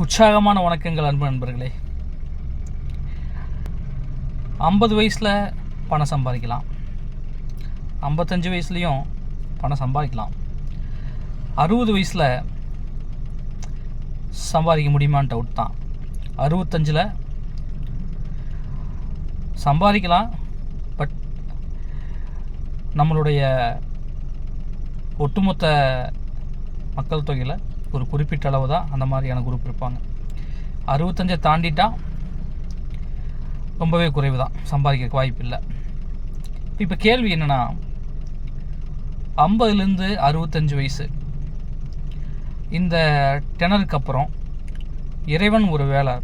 உற்சாகமான வணக்கங்கள் அன்பு நண்பர்களே. ஐம்பது வயசில் பணம் சம்பாதிக்கலாம். ஐம்பத்தஞ்சு வயசுலேயும் பணம் சம்பாதிக்கலாம். அறுபது வயசில் சம்பாதிக்க முடியுமான்னு டவுட் தான். அறுபத்தஞ்சில் சம்பாதிக்கலாம் பட் நம்மளுடைய ஒட்டுமொத்த மக்கள் தொகையில் ஒரு குறிப்பிட்ட அளவு தான் அந்த மாதிரியான குரூப் இருப்பாங்க. அறுபத்தஞ்சை தாண்டிட்டால் ரொம்பவே குறைவு தான். சம்பாதிக்க வாய்ப்பு இல்லை. இப்போ கேள்வி என்னென்னா ஐம்பதுலேருந்து அறுபத்தஞ்சு வயசு. இந்த டெனருக்கு அப்புறம் இறைவன் ஒரு வேலை.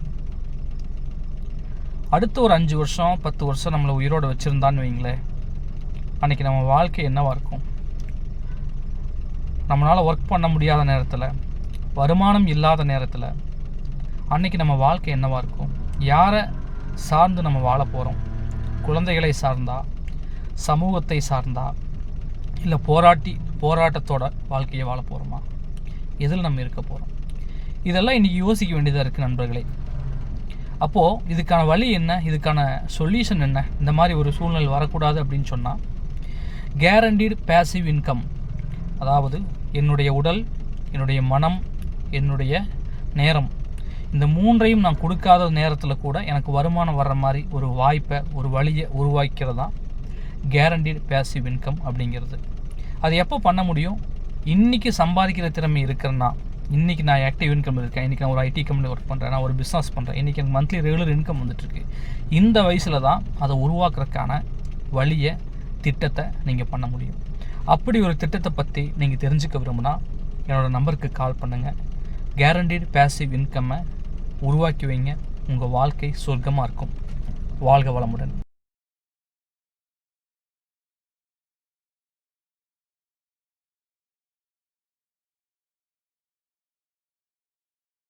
அடுத்த ஒரு அஞ்சு வருஷம் பத்து வருஷம் நம்மளை உயிரோடு வச்சுருந்தான்னு வைங்களேன். அன்றைக்கி நம்ம வாழ்க்கை என்னவாக இருக்கும்? நம்மளால் ஒர்க் பண்ண முடியாத நேரத்தில் வருமானம் இல்லாத நேரத்தில் அன்னைக்கு நம்ம வாழ்க்கை என்னவாக இருக்கும்? யாரை சார்ந்து நம்ம வாழ போகிறோம் குழந்தைகளை சார்ந்தா? சமூகத்தை சார்ந்தா? இல்லை போராட்டி போராட்டத்தோட வாழ்க்கையை வாழ போகிறோமா எதில் நம்ம இருக்க போகிறோம் இதெல்லாம் இன்றைக்கி யோசிக்க வேண்டியதாக இருக்குது நண்பர்களே. அப்போது இதுக்கான வழி என்ன? இதுக்கான சொல்யூஷன் என்ன? இந்த மாதிரி ஒரு சூழ்நிலை வரக்கூடாது அப்படின்னு சொன்னால் கேரண்டீடு பேசிவ் இன்கம் அதாவது என்னுடைய உடல் என்னுடைய மனம் என்னுடைய நேரம். இந்த மூன்றையும் நான் கொடுக்காத நேரத்தில் கூட எனக்கு வருமானம் வர்ற மாதிரி ஒரு வாய்ப்பை ஒரு வழியை உருவாக்கிறது? தான் கேரண்டீடு பேசிவ் இன்கம் அப்படிங்கிறது. அது எப்போ பண்ண முடியும்? இன்றைக்கி சம்பாதிக்கிற திறமை இருக்கிறேன்னா இன்றைக்கி நான் ஆக்டிவ் இன்கம் இருக்கேன். இன்றைக்கி நான் ஒரு ஐடி கம்பெனி ஒர்க் பண்ணுறேன் நான் ஒரு பிஸ்னஸ் பண்ணுறேன் இன்றைக்கி எனக்கு மந்த்லி ரெகுலர் இன்கம் வந்துட்டுருக்கு. இந்த வயசில் தான் அதை உருவாக்குறதுக்கான வழியை திட்டத்தை நீங்கள் பண்ண முடியும். அப்படி ஒரு திட்டத்தை பற்றி நீங்கள் தெரிஞ்சுக்க விரும்புனா என்னோடய நம்பருக்கு கால் பண்ணுங்கள் கேரண்டீடு பேசிவ் இன்கம்மை உருவாக்கி வைங்க. உங்கள் வாழ்க்கை சொர்க்கமாக இருக்கும். வாழ்க வளமுடன்.